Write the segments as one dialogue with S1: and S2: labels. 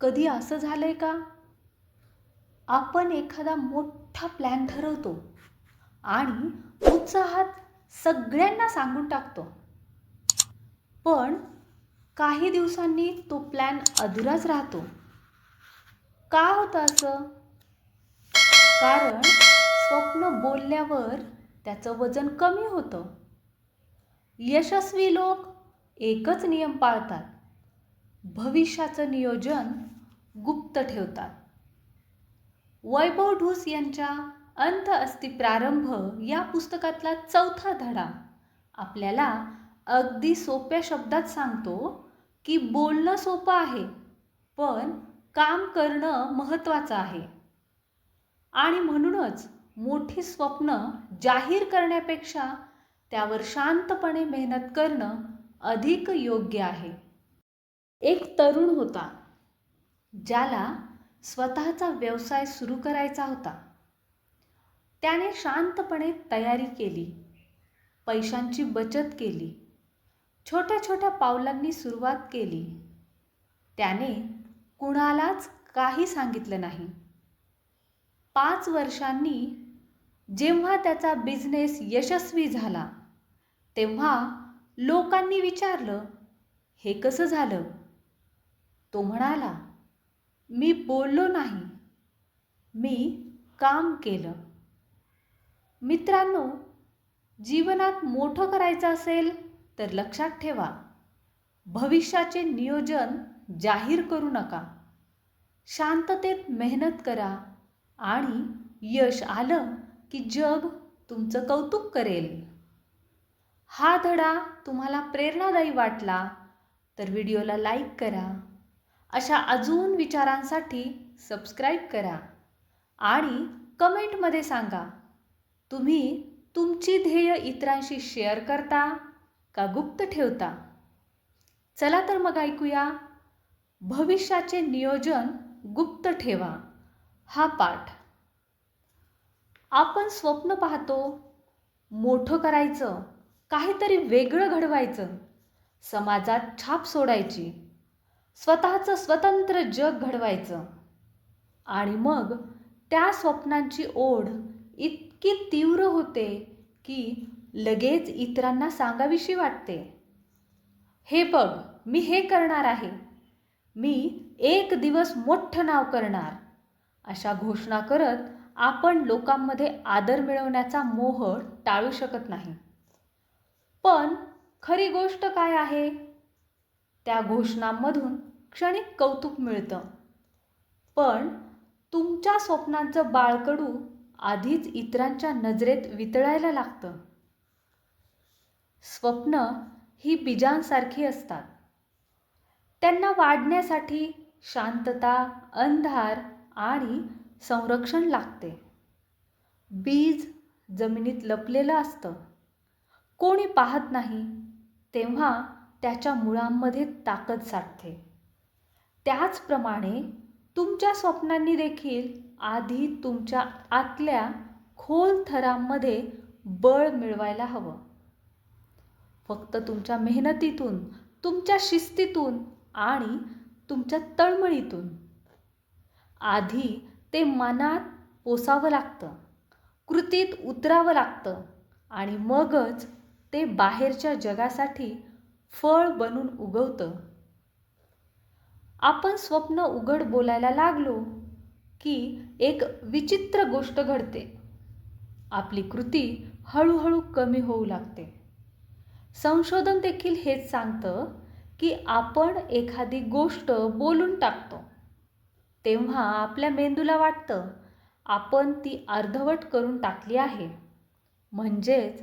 S1: कधी असं झालं आहे का? आपण एखादा मोठा प्लॅन ठरवतो आणि उत्साहात सगळ्यांना सांगून टाकतो. पण काही दिवसांनी तो प्लॅन अधुराच राहतो. का होतं असं? कारण स्वप्न बोलल्यावर त्याचं वजन कमी होतं. यशस्वी लोक एकच नियम पाळतात. भविष्याचं नियोजन गुप्त ठेवतात. वैभव ढूस यांच्या अंत अस्ति प्रारंभ या पुस्तकातला चौथा धडा आपल्याला अगदी सोप्या शब्दात सांगतो की बोलणं सोपं आहे पण काम करणं महत्त्वाचं आहे. आणि म्हणूनच मोठी स्वप्न जाहीर करण्यापेक्षा त्यावर शांतपणे मेहनत करणं अधिक योग्य आहे. एक तरुण होता. ज्याला स्वतःचा व्यवसाय सुरू करायचा होता. त्याने शांतपणे तयारी केली. पैशांची बचत केली. छोट्या छोट्या पावलांनी सुरुवात केली. त्याने कुणालाच काही सांगितलं नाही. पाच वर्षांनी जेव्हा त्याचा बिझनेस यशस्वी झाला तेव्हा लोकांनी विचारलं हे कसं झालं? तो म्हणाला मी बोललो नाही. मी काम केलं. मित्रांनो जीवनात मोठं करायचं असेल तर लक्षात ठेवा भविष्याचे नियोजन जाहीर करू नका. शांततेत मेहनत करा आणि यश आलं की जग तुमचं कौतुक करेल. हा धडा तुम्हाला प्रेरणादायी वाटला तर व्हिडिओला लाईक करा. अशा अजून विचारांसाठी सबस्क्राईब करा आणि कमेंटमध्ये सांगा तुम्ही तुमची ध्येय इतरांशी शेअर करता का गुप्त ठेवता? चला तर मग ऐकूया. भविष्याचे नियोजन गुप्त ठेवा हा पाठ. आपण स्वप्न पाहतो मोठं करायचं काहीतरी वेगळं घडवायचं समाजात छाप सोडायची. स्वतःचं स्वतंत्र जग घडवायचं. आणि मग त्या स्वप्नांची ओढ इतकी तीव्र होते की लगेच इतरांना सांगावीशी वाटते. हे बघ मी हे करणार आहे. मी एक दिवस मोठं नाव करणार. अशा घोषणा करत आपण लोकांमध्ये आदर मिळवण्याचा मोह टाळू शकत नाही. पण खरी गोष्ट काय आहे? त्या घोषणांमधून क्षणिक कौतुक मिळतं. पण तुमच्या स्वप्नांचं बाळकडू आधीच इतरांच्या नजरेत वितळायला लागतं. स्वप्न ही बीजांसारखी असतात. त्यांना वाढण्यासाठी शांतता अंधार आणि संरक्षण लागते. बीज जमिनीत लपलेलं असतं. कोणी पाहत नाही तेव्हा त्याच्या मुळांमध्ये ताकद साठते त्याचप्रमाणे तुमच्या स्वप्नांनी देखील आधी तुमच्या आतल्या खोल थरांमध्ये बळ मिळवायला हवं. फक्त तुमच्या मेहनतीतून तुमच्या शिस्तीतून आणि तुमच्या तळमळीतून. आधी ते मनात पोसावं लागतं कृतीत उतरावं लागतं आणि मगच ते बाहेरच्या जगासाठी फळ बनून उगवतं. आपण स्वप्न उघड बोलायला लागलो की एक विचित्र गोष्ट घडते. आपली कृती हळूहळू कमी होऊ लागते. संशोधन देखील हेच सांगतं की आपण एखादी गोष्ट बोलून टाकतो. तेव्हा आपल्या मेंदूला वाटतं आपण ती अर्धवट करून टाकली आहे. म्हणजेच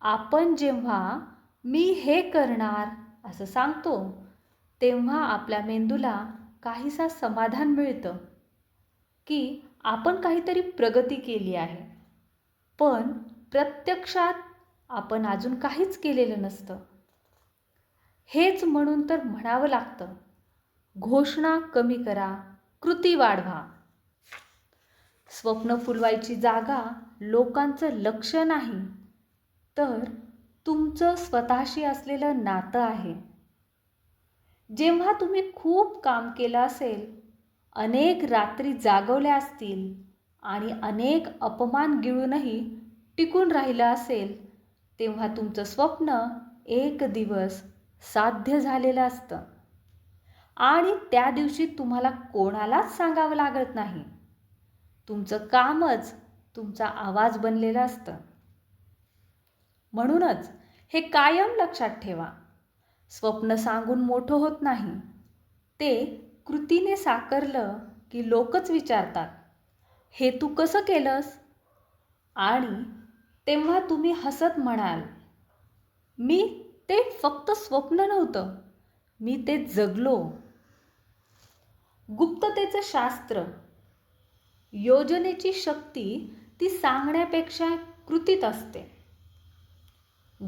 S1: आपण जेव्हा मी हे करणार असं सांगतो तेव्हा आपल्या मेंदूला काहीसा समाधान मिळतं की आपण काहीतरी प्रगती केली आहे. पण प्रत्यक्षात आपण अजून काहीच केलेलं नसतं. हेच म्हणून तर म्हणावं लागतं घोषणा कमी करा कृती वाढवा. स्वप्न फुलवायची जागा लोकांचं लक्ष नाही तर तुमचं स्वतःशी असलेलं नातं आहे. जेव्हा तुम्ही खूप काम केलं असेल अनेक रात्री जागवल्या असतील आणि अनेक अपमान गिळूनही टिकून राहिलं असेल तेव्हा तुमचं स्वप्न एक दिवस साध्य झालेलं असतं. आणि त्या दिवशी तुम्हाला कोणालाच सांगावं लागत नाही. तुमचं कामच तुमचा आवाज बनलेलं असतं. म्हणूनच हे कायम लक्षात ठेवा. स्वप्न सांगून मोठं होत नाही. ते कृतीने साकारलं की लोकच विचारतात हे तू कसं केलंस? आणि तेव्हा तुम्ही हसत म्हणाल मी ते फक्त स्वप्न नव्हतं मी ते जगलो. गुप्ततेचं शास्त्र योजनेची शक्ती ती सांगण्यापेक्षा कृतीत असते.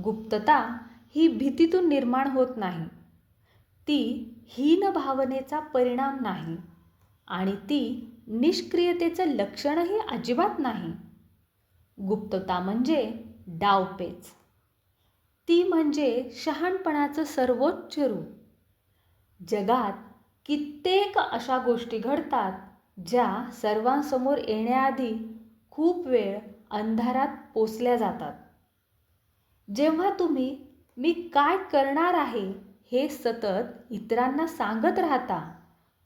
S1: गुप्तता ही भीतीतून निर्माण होत नाही. ती हीन भावनेचा परिणाम नाही आणि ती निष्क्रियतेचं लक्षणही अजिबात नाही. गुप्तता म्हणजे डावपेच. ती म्हणजे शहाणपणाचं सर्वोच्च रूप. जगात कित्येक अशा गोष्टी घडतात ज्या सर्वांसमोर येण्याआधी खूप वेळ अंधारात पोचल्या जातात. जेव्हा तुम्ही मी काय करणार आहे? हे सतत इतरांना सांगत राहता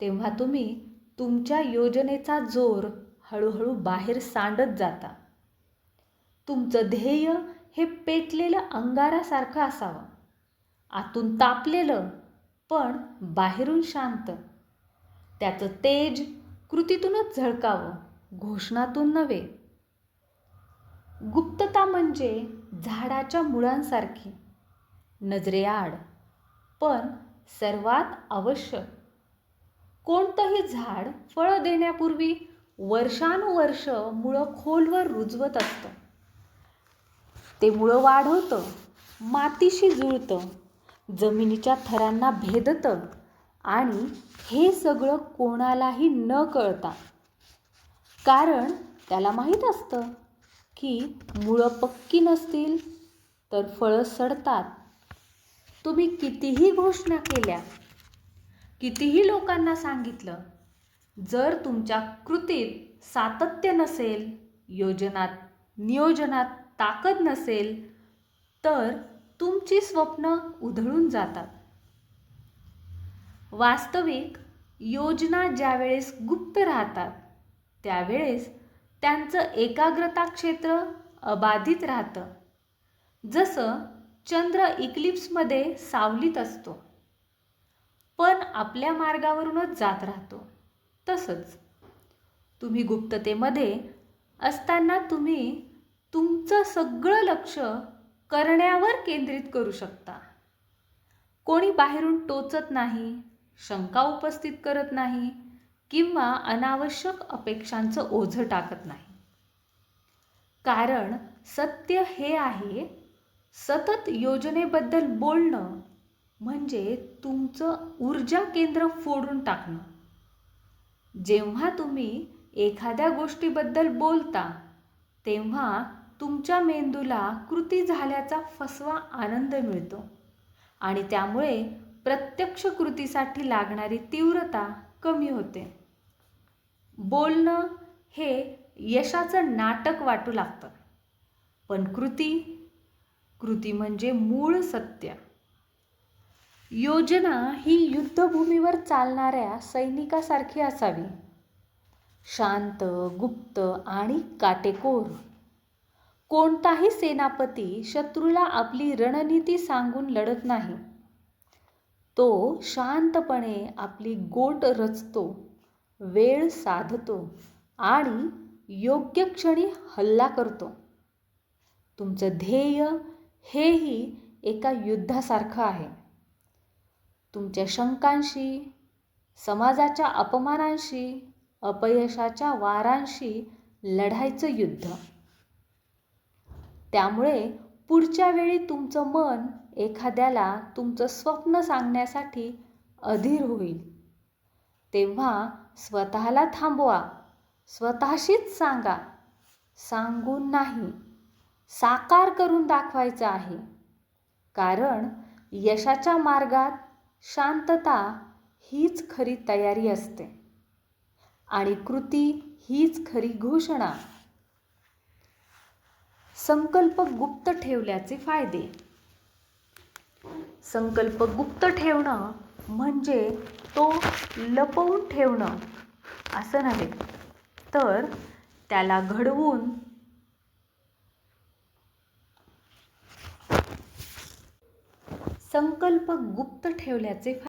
S1: तेव्हा तुम्ही तुमच्या योजनेचा जोर हळूहळू बाहेर सांडत जाता. तुमचं ध्येय हे पेटलेलं अंगारासारखं असावं. आतून तापलेलं पण बाहेरून शांत. त्याचं तेज कृतीतूनच झळकावं घोषणातून नव्हे. गुप्तता म्हणजे झाडाच्या मुळांसारखी. नजरेआड. पण सर्वात आवश्यक. कोणतंही झाड फळं देण्यापूर्वी वर्षानुवर्ष मुळं खोलवर रुजवत असतं. ते मुळं वाढवतं मातीशी जुळतं जमिनीच्या थरांना भेदतं आणि हे सगळं कोणालाही न कळता. कारण त्याला माहीत असतं की मुळं पक्की नसतील तर फळं सडतात. तुम्ही कितीही घोषणा केल्या कितीही लोकांना सांगितलं जर तुमच्या कृतीत सातत्य नसेल योजनात नियोजनात ताकद नसेल तर तुमची स्वप्न उधळून जातात. वास्तविक योजना ज्यावेळेस गुप्त राहतात त्यावेळेस त्यांचं एकाग्रता क्षेत्र अबाधित राहतं. जसं चंद्र इक्लिप्समध्ये सावलीत असतो पण आपल्या मार्गावरूनच जात राहतो. तसंच तुम्ही गुप्ततेमध्ये असताना तुम्ही तुमचं सगळं लक्ष करण्यावर केंद्रित करू शकता. कोणी बाहेरून टोचत नाही शंका उपस्थित करत नाही किंवा अनावश्यक अपेक्षांचं ओझं टाकत नाही. कारण सत्य हे आहे सतत योजनेबद्दल बोलणं म्हणजे तुमचं ऊर्जा केंद्र फोडून टाकणं. जेव्हा तुम्ही एखाद्या गोष्टीबद्दल बोलता तेव्हा तुमच्या मेंदूला कृती झाल्याचा फसवा आनंद मिळतो आणि त्यामुळे प्रत्यक्ष कृतीसाठी लागणारी तीव्रता कमी होते. बोलणं हे यशाचं नाटक वाटू लागतं. पण कृती कृती म्हणजे मूळ सत्य. योजना ही युद्धभूमीवर चालणाऱ्या सैनिकासारखी असावी. शांत गुप्त आणि काटेकोर. कोणताही सेनापती शत्रूला आपली रणनीती सांगून लढत नाही. तो शांतपणे आपली गोट रचतो. वेळ साधतो आणि योग्य क्षणी हल्ला करतो. तुमचं ध्येय हेही एका युद्धासारखं आहे. तुमच्या शंकांशी समाजाच्या अपमानांशी अपयशाच्या वारांशी लढायचं युद्ध. त्यामुळे पुढच्या वेळी तुमचं मन एखाद्याला तुमचं स्वप्न सांगण्यासाठी अधीर होईल. तेव्हा स्वतःला थांबवा. स्वतःशीच सांगा. सांगून नाही. साकार करून दाखवायचं आहे. कारण यशाच्या मार्गात शांतता हीच खरी तयारी असते. आणि कृती हीच खरी घोषणा. संकल्प गुप्त ठेवल्याचे फायदे. संकल्प गुप्त ठेवणं म्हणजे तो लपवून ठेवणं. असं नव्हे. तर त्याला घडवून संकल्प गुप्त ठेवल्याचे